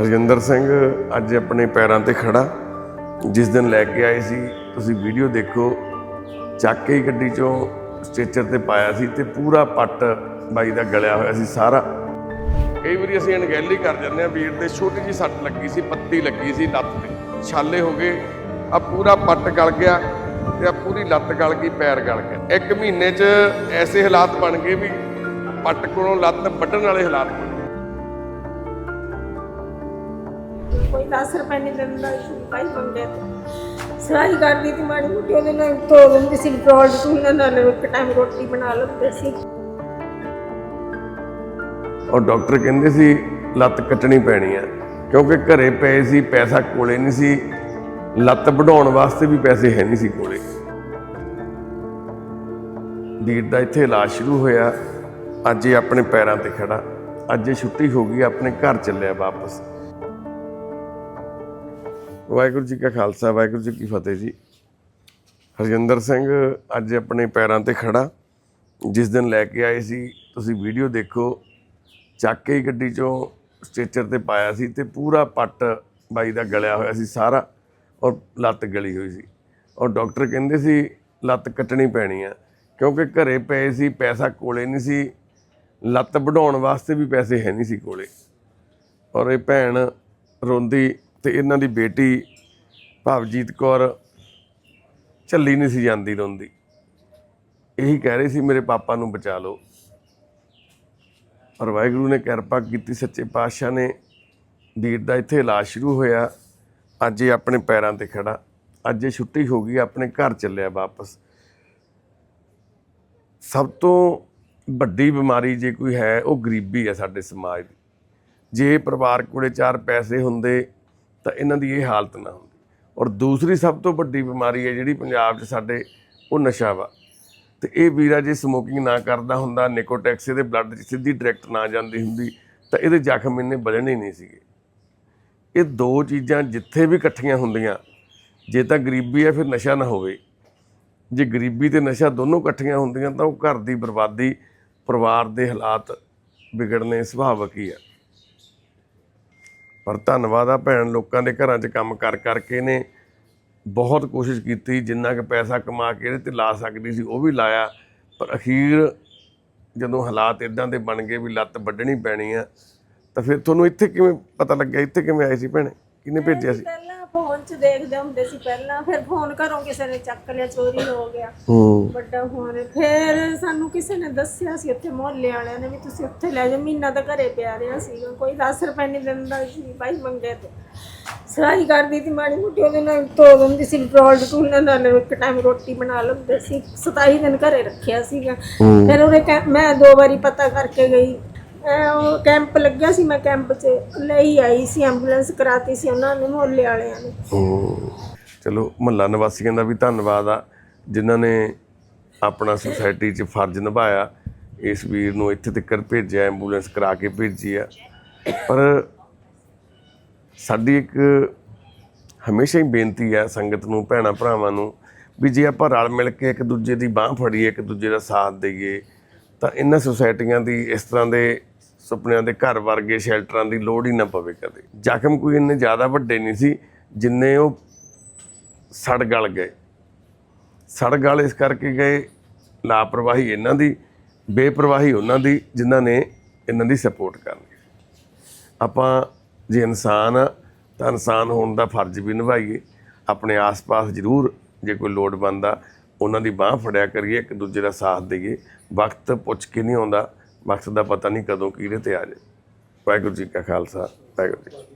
ਹਰਜਿੰਦਰ ਸਿੰਘ ਅੱਜ ਆਪਣੇ ਪੈਰਾਂ ਤੇ ਖੜਾ। ਜਿਸ ਦਿਨ ਲੈ ਕੇ ਆਏ ਸੀ, ਤੁਸੀਂ ਵੀਡੀਓ ਦੇਖੋ, ਚੱਕ ਕੇ ਹੀ ਗੱਡੀ ਚੋਂ ਸਟ੍ਰੈਚਰ ਤੇ ਪਾਇਆ ਸੀ ਤੇ ਪੂਰਾ ਪੱਟ ਬਾਈ ਦਾ ਗਲਿਆ ਹੋਇਆ ਸੀ ਸਾਰਾ। ਕਈ ਵਾਰੀ ਅਸੀਂ ਅਣਗਹਿਲੀ ਕਰ ਜਾਂਦੇ ਆ ਵੀਰ ਦੇ ਛੋਟੀ ਜੀ ਸੱਟ ਲੱਗੀ ਸੀ, ਪੱਤੀ ਲੱਗੀ ਸੀ ਲੱਤ ਤੇ। ਛਾਲੇ ਹੋ ਗਏ ਆ ਪੂਰਾ ਪੱਟ ਗਲ ਗਿਆ ਤੇ ਆ ਪੂਰੀ ਲੱਤ ਗਲ ਗਈ, ਪੈਰ ਗਲ ਗਿਆ ਇੱਕ ਮਹੀਨੇ 'ਚ ਐਸੇ ਹਾਲਾਤ ਬਣ ਗਏ ਵੀ ਪੱਟ ਕੋਲੋਂ ਲੱਤ ਵੱਢਣ ਵਾਲੇ ਹਾਲਾਤ ਬਣ ਗਏ ਕੋਈ 10 ਰੁਪਏ ਨਹੀਂ ਦਿੰਦਾ ਸੀ ਤੇ ਮਾੜੀ ਮੋਟੀ, ਉਹਦੇ ਨਾਲ ਧੋ ਦਿੰਦੀ ਸੀ ਪੈਟਰੋਲ ਉਹਨਾਂ ਨਾਲ ਇੱਕ ਟਾਈਮ ਰੋਟੀ ਬਣਾ ਲੈਂਦੇ ਸੀ। ਔਰ ਡਾਕਟਰ ਕਹਿੰਦੇ ਸੀ, ਲੱਤ ਕੱਟਣੀ ਪੈਣੀ ਆ। ਕਿਉਂਕਿ ਘਰੇ ਪਏ ਸੀ, ਪੈਸਾ ਕੋਲੇ ਨਹੀਂ ਸੀ। ਲੱਤ ਵਢਾਉਣ ਵਾਸਤੇ ਵੀ ਪੈਸੇ ਹੈ ਨਹੀਂ ਸੀ ਕੋਲੇ। ਵੀਰ ਦਾ ਇੱਥੇ ਇਲਾਜ ਸ਼ੁਰੂ ਹੋਇਆ। ਅੱਜ ਇਹ ਆਪਣੇ ਪੈਰਾਂ ਤੇ ਖੜਾ। ਅੱਜ ਇਹ ਛੁੱਟੀ ਹੋ ਗਈ, ਆਪਣੇ ਘਰ ਚੱਲਿਆ ਵਾਪਸ। ਵਾਹਿਗੁਰੂ ਜੀ ਕਾ ਖਾਲਸਾ, ਵਾਹਿਗੁਰੂ ਜੀ ਕੀ ਫਤਿਹ ਜੀ। ਹਰਜਿੰਦਰ ਸਿੰਘ ਅੱਜ ਆਪਣੇ ਪੈਰਾਂ ਤੇ ਖੜਾ, ਜਿਸ ਦਿਨ ਲੈ ਕੇ ਆਏ ਸੀ, ਤੁਸੀਂ ਵੀਡੀਓ ਦੇਖੋ, ਚੱਕ ਕੇ ਹੀ ਗੱਡੀ ਚੋਂ ਸਟ੍ਰੈਚਰ ਤੇ ਪਾਇਆ ਸੀ ਤੇ ਪੂਰਾ ਪੱਟ ਬਾਈ ਦਾ ਗਲਿਆ ਹੋਇਆ ਸੀ ਸਾਰਾ ਔਰ ਲੱਤ ਗਲੀ ਹੋਈ ਸੀ। ਔਰ ਡਾਕਟਰ ਕਹਿੰਦੇ ਸੀ, ਲੱਤ ਕੱਟਣੀ ਪੈਣੀ ਆ, ਕਿਉਂਕਿ ਘਰੇ ਪਏ ਸੀ, ਪੈਸਾ ਕੋਲੇ ਨਹੀਂ ਸੀ, ਲੱਤ ਵਢਾਉਣ ਵਾਸਤੇ ਵੀ ਪੈਸੇ ਹੈ ਨਹੀਂ ਸੀ ਕੋਲੇ। ਔਰ ਇਹ ਭੈਣ ਰੋਂਦੀ ਤੇ ਇਹਨਾਂ ਦੀ ਬੇਟੀ ਭਵਜੀਤ ਕੌਰ ਝੱਲੀ ਨਹੀਂ ਸੀ ਜਾਂਦੀ ਰੋਂਦੀ। ਇਹੀ ਕਹਿ ਰਹੀ ਸੀ, ਮੇਰੇ ਪਾਪਾ ਨੂੰ ਬਚਾ ਲਓ। ਪਰ ਵਾਹਿਗੁਰੂ ਨੇ ਕਿਰਪਾ ਕੀਤੀ, ਸੱਚੇ ਪਾਤਸ਼ਾਹ ਨੇ। ਵੀਰ ਦਾ ਇੱਥੇ ਇਲਾਜ ਸ਼ੁਰੂ ਹੋਇਆ। ਅੱਜ ਇਹ ਆਪਣੇ ਪੈਰਾਂ ਤੇ ਖੜਾ। ਅੱਜ ਇਹ ਛੁੱਟੀ ਹੋ ਗਈ, ਆਪਣੇ ਘਰ ਚੱਲਿਆ ਵਾਪਸ। ਸਭ ਤੋਂ ਵੱਡੀ ਬਿਮਾਰੀ ਜੇ ਕੋਈ ਹੈ, ਉਹ ਗਰੀਬੀ ਹੈ ਸਾਡੇ ਸਮਾਜ ਦੀ। ਜੇ ਪਰਿਵਾਰ ਕੋਲੇ ਚਾਰ ਪੈਸੇ ਹੁੰਦੇ ਤਾਂ ਇਹਨਾਂ ਦੀ ਇਹ ਹਾਲਤ ਨਾ ਹੁੰਦੀ। ਔਰ ਦੂਸਰੀ ਸਭ ਤੋਂ ਵੱਡੀ ਬਿਮਾਰੀ ਹੈ ਜਿਹੜੀ ਪੰਜਾਬ 'ਚ ਸਾਡੇ ਉਹ ਨਸ਼ਾ ਵਾ। ਤੇ ਇਹ ਵੀਰਾ ਜੇ ਸਮੋਕਿੰਗ ਨਾ ਕਰਦਾ ਹੁੰਦਾ, ਨਿਕੋਟੈਕਸ ਦੇ ਬਲੱਡ 'ਚ ਸਿੱਧੀ ਡਾਇਰੈਕਟ ਨਾ ਜਾਂਦੀ ਹੁੰਦੀ, ਤਾਂ ਇਹਦੇ ਜ਼ਖਮ ਇੰਨੇ ਬਲਣੇ ਨਹੀਂ ਸੀਗੇ। ਇਹ ਦੋ ਚੀਜ਼ਾਂ ਜਿੱਥੇ ਵੀ ਇਕੱਠੀਆਂ ਹੁੰਦੀਆਂ, ਜੇ ਤਾਂ ਗਰੀਬੀ ਹੈ, ਫਿਰ ਨਸ਼ਾ ਨਾ ਹੋਵੇ। ਜੇ ਗਰੀਬੀ ਤੇ ਨਸ਼ਾ ਦੋਨੋਂ ਇਕੱਠੀਆਂ ਹੁੰਦੀਆਂ, ਤਾਂ ਉਹ ਘਰ ਦੀ ਬਰਬਾਦੀ, ਪਰਿਵਾਰ ਦੇ ਹਾਲਾਤ ਵਿਗੜਨੇ ਸੁਭਾਵਿਕ ਹੀ ਆ। ਪਰ ਧੰਨਵਾਦ ਆ ਭੈਣ ਲੋਕਾਂ ਦੇ ਘਰਾਂ 'ਚ ਕੰਮ ਕਰ ਕਰਕੇ ਨੇ ਬਹੁਤ ਕੋਸ਼ਿਸ਼ ਕੀਤੀ ਜਿੰਨਾ ਕੁ ਪੈਸਾ ਕਮਾ ਕੇ ਇਹਦੇ ਤੇ ਲਾ ਸਕਦੀ ਸੀ ਉਹ ਵੀ ਲਾਇਆ। ਪਰ ਅਖੀਰ ਜਦੋਂ ਹਾਲਾਤ ਇਦਾਂ ਦੇ ਬਣ ਗਏ ਵੀ ਲੱਤ ਵੱਢਣੀ ਪੈਣੀ ਆ ਤਾਂ ਫਿਰ ਤੁਹਾਨੂੰ ਇੱਥੇ ਕਿਵੇਂ ਪਤਾ ਲੱਗਿਆ? ਇੱਥੇ ਕਿਵੇਂ ਆਏ ਸੀ ਭੈਣੇ? ਕਿਹਨੇ ਭੇਜਿਆ ਸੀ? ਫੋਨ 'ਚ ਦੇਖਦੇ ਹੁੰਦੇ ਸੀ ਪਹਿਲਾਂ ਫਿਰ ਫੋਨ ਘਰੋਂ ਕਿਸੇ ਨੇ ਚੱਕ ਲਿਆ ਚੋਰੀ ਹੋ ਗਿਆ। ਹੂੰ। ਵੱਡਾ ਫੋਨ। ਫਿਰ ਸਾਨੂੰ ਕਿਸੇ ਨੇ ਦੱਸਿਆ ਸੀ ਉੱਥੇ ਮੁਹੱਲੇ ਵਾਲਿਆਂ ਨੇ ਵੀ ਤੁਸੀਂ ਉੱਥੇ ਲੈ ਜਾਓ ਮਹੀਨਾ ਤਾਂ ਘਰੇ ਪਿਆ ਰਿਹਾ ਸੀਗਾ ਕੋਈ 10 ਰੁਪਏ ਨਹੀਂ ਦਿੰਦਾ ਸੀ ਭਾਈ ਮੰਗੇ ਤੇ। ਸਰਾਈ ਕਰਦੀ ਸੀ ਮਾੜੀ ਮੋਟੀ ਉਹਦੇ ਨਾਲ ਧੋ ਦਿੰਦੀ ਸੀ ਪੈਟਰੋਲ ਉਹਨਾਂ ਨਾਲ ਇੱਕ ਟਾਈਮ ਰੋਟੀ ਬਣਾ ਲੈਂਦੇ ਸੀ 27 ਦਿਨ ਘਰੇ ਰੱਖਿਆ ਸੀਗਾ। ਫਿਰ ਉਹਨੇ ਕਹਿ- ਮੈਂ ਦੋ ਵਾਰੀ ਪਤਾ ਕਰਕੇ ਗਈ ਉਹ ਕੈਂਪ ਲੱਗਿਆ ਸੀ ਮੈਂ ਕੈਂਪ 'ਚ ਲਈ ਆਈ ਸੀ, ਐਂਬੂਲੈਂਸ ਕਰਾਤੀ ਸੀ ਉਹਨਾਂ ਨੇ, ਮੁਹੱਲੇ ਵਾਲਿਆਂ ਨੇ ਹੂੰ। ਚਲੋ, ਮਹੱਲਾ ਨਿਵਾਸੀਆਂ ਦਾ ਵੀ ਧੰਨਵਾਦ ਆ, ਜਿਨ੍ਹਾਂ ਨੇ ਆਪਣਾ ਸੁਸਾਇਟੀ 'ਚ ਫਰਜ਼ ਨਿਭਾਇਆ, ਇਸ ਵੀਰ ਨੂੰ ਇੱਥੇ ਤੱਕ ਭੇਜਿਆ, ਐਂਬੂਲੈਂਸ ਕਰਾ ਕੇ ਭੇਜੀ ਆ ਪਰ ਸਾਡੀ ਇੱਕ ਹਮੇਸ਼ਾ ਹੀ ਬੇਨਤੀ ਆ, ਸੰਗਤ ਨੂੰ, ਭੈਣਾਂ ਭਰਾਵਾਂ ਨੂੰ, ਵੀ ਜੇ ਆਪਾਂ ਰਲ ਮਿਲ ਕੇ ਇੱਕ ਦੂਜੇ ਦੀ ਬਾਹ ਫੜੀਏ, ਇੱਕ ਦੂਜੇ ਦਾ ਸਾਥ ਦਈਏ, ਤਾਂ ਇਹਨਾਂ ਸੁਸਾਇਟੀਆਂ ਦੀ ਇਸ ਤਰ੍ਹਾਂ ਦੇ ਸੁਪਨਿਆਂ ਦੇ ਘਰ ਵਰਗੇ ਸ਼ੈਲਟਰਾਂ ਦੀ ਲੋੜ ਹੀ ਨਾ ਪਵੇ ਕਦੇ। ਜ਼ਖਮ ਕੋਈ ਇੰਨੇ ਜ਼ਿਆਦਾ ਵੱਡੇ ਨਹੀਂ ਸੀ ਜਿੰਨੇ ਉਹ ਸੜ ਗਲ ਗਏ। ਸੜ ਗਲ ਇਸ ਕਰਕੇ ਗਏ, ਲਾਪਰਵਾਹੀ ਇਹਨਾਂ ਦੀ, ਬੇਪਰਵਾਹੀ ਉਹਨਾਂ ਦੀ ਜਿਨ੍ਹਾਂ ਨੇ ਇਹਨਾਂ ਦੀ ਸਪੋਰਟ ਕਰਨੀ ਆਪਾਂ ਜੇ ਇਨਸਾਨ ਆ, ਤਾਂ ਇਨਸਾਨ ਹੋਣ ਦਾ ਫਰਜ਼ ਵੀ ਨਿਭਾਈਏ। ਆਪਣੇ ਆਸ-ਪਾਸ ਜ਼ਰੂਰ ਜੇ ਕੋਈ ਲੋੜ ਬੰਦਾ ਉਹਨਾਂ ਦੀ ਬਾਹ ਫੜਿਆ ਕਰੀਏ, ਇੱਕ ਦੂਜੇ ਦਾ ਸਾਥ ਦਈਏ। ਵਕਤ ਪੁੱਛ ਕੇ ਨਹੀਂ ਆਉਂਦਾ। ਮਕਸਦ ਦਾ ਪਤਾ ਨਹੀਂ ਕਦੋਂ ਕਿਹੜੇ ਤੇ ਆ ਜਾਏ। ਵਾਹਿਗੁਰੂ ਜੀ ਕਾ ਖਾਲਸਾ, ਵਾਹਿਗੁਰੂ ਜੀ